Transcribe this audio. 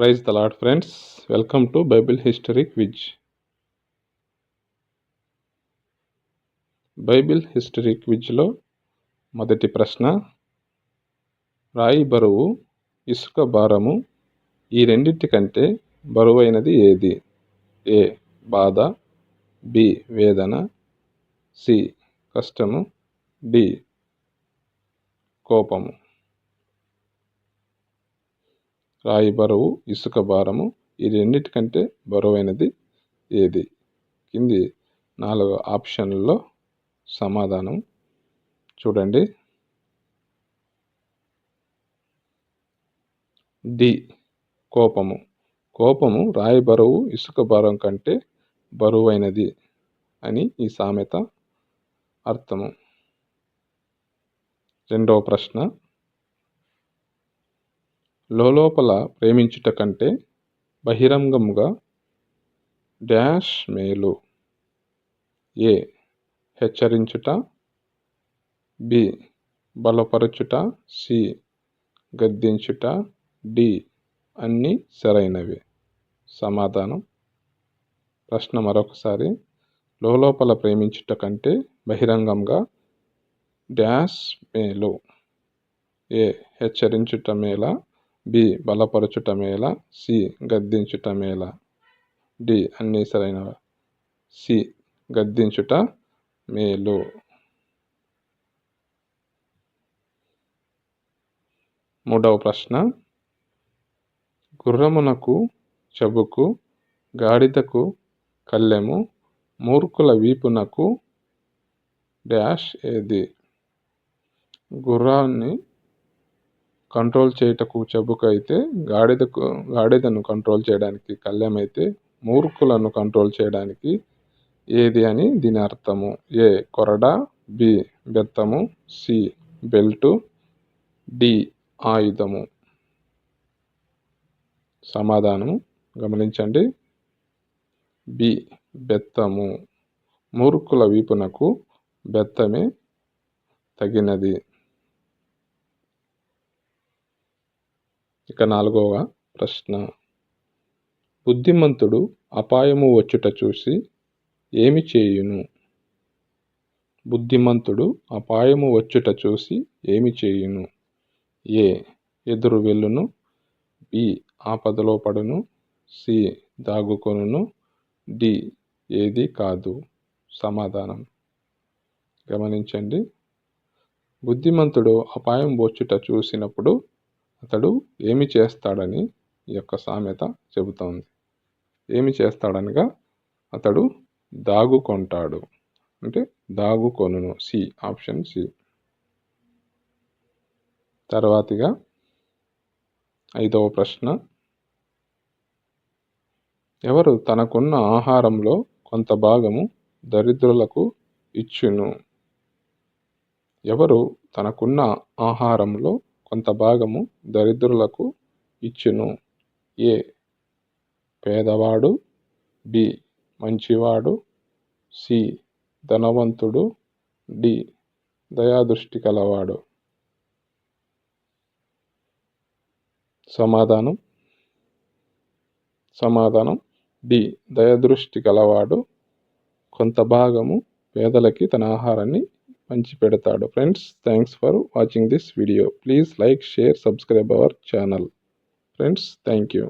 Praise the Lord friends. Welcome to Bible history quiz. Bible history క్విజ్లో మొదటి ప్రశ్న రాయి బరువు ఇసుక భారము ఈ రెండింటి కంటే బరువైనది ఏది? ఏ బాధ బి వేదన సి కష్టము డి కోపము. రాయి బరువు ఇసుక భారము ఈ రెండింటికంటే బరువైనది ఏది? కింది నాలుగు ఆప్షన్లలో సమాధానం చూడండి. డి. కోపము. కోపము రాయి బరువు ఇసుక భారం కంటే బరువైనది అని ఈ సామెత అర్థము. రెండవ ప్రశ్న. లోలోపల ప్రేమించుట కంటే బహిరంగముగా డాష్ మేలు. ఏ. హెచ్చరించుట. బి. బలపరచుట. సి. గద్దించుట. డి. అన్నీ సరైనవి. సమాధానం. ప్రశ్న మరొకసారి. లోపల ప్రేమించుట కంటే బహిరంగంగా డాష్ మేలు. ఏ. హెచ్చరించుట మేళ బి. బలపరచుటమేళ సి. గద్దించుటమేళ డి. అన్నీ సరైన సి. గద్దించుట మేలు మూడవ ప్రశ్న. గుర్రమునకు చెబుకు గాడిదకు కళ్ళెము మూర్ఖుల వీపునకు డాష్ ఏది? గుర్రాన్ని కంట్రోల్ చేయుటకు చెబుకు అయితే గాడిదకు గాడిదను కంట్రోల్ చేయడానికి కళ్ళెం అయితే మూర్ఖులను కంట్రోల్ చేయడానికి ఏది అని దీని అర్థము? ఏ కొరడ బి బెత్తము సి బెల్టు డి ఆయుధము. సమాధానము గమనించండి. బి బెత్తము. మూర్ఖుల వీపునకు బెత్తమే తగినది. ఇక నాలుగవ ప్రశ్న. బుద్ధిమంతుడు అపాయము వచ్చుట చూసి ఏమి చేయును? బుద్ధిమంతుడు అపాయము వచ్చుట చూసి ఏమి చేయును? ఏ. ఎదురు వెళ్ళును. బి. ఆపదలో పడును. సి. దాగుకొనును. డి. ఏది కాదు. సమాధానం. గమనించండి. బుద్ధిమంతుడు అపాయం వచ్చుట చూసినప్పుడు అతడు ఏమి చేస్తాడని ఈ యొక్క సామెత చెబుతోంది. ఏమి చేస్తాడనగా అతడు దాగుకొంటాడు. అంటే దాగుకొనును. C option C. తర్వాతిగా ఐదవ ప్రశ్న. ఎవరు తనకున్న ఆహారంలో కొంత భాగము దరిద్రులకు ఇచ్చును? ఎవరు తనకున్న ఆహారంలో కొంత భాగము దరిద్రులకు ఇచ్చును. ఏ. పేదవాడు బి. మంచివాడు సి. ధనవంతుడు డి. దయాదృష్టి కలవాడు. సమాధానం. సమాధానం. డి. దయదృష్టి గలవాడు కొంత భాగము పేదలకి తన ఆహారాన్ని పంచి పెడతాడు friends thanks for watching this video please like share subscribe our channel friends thank you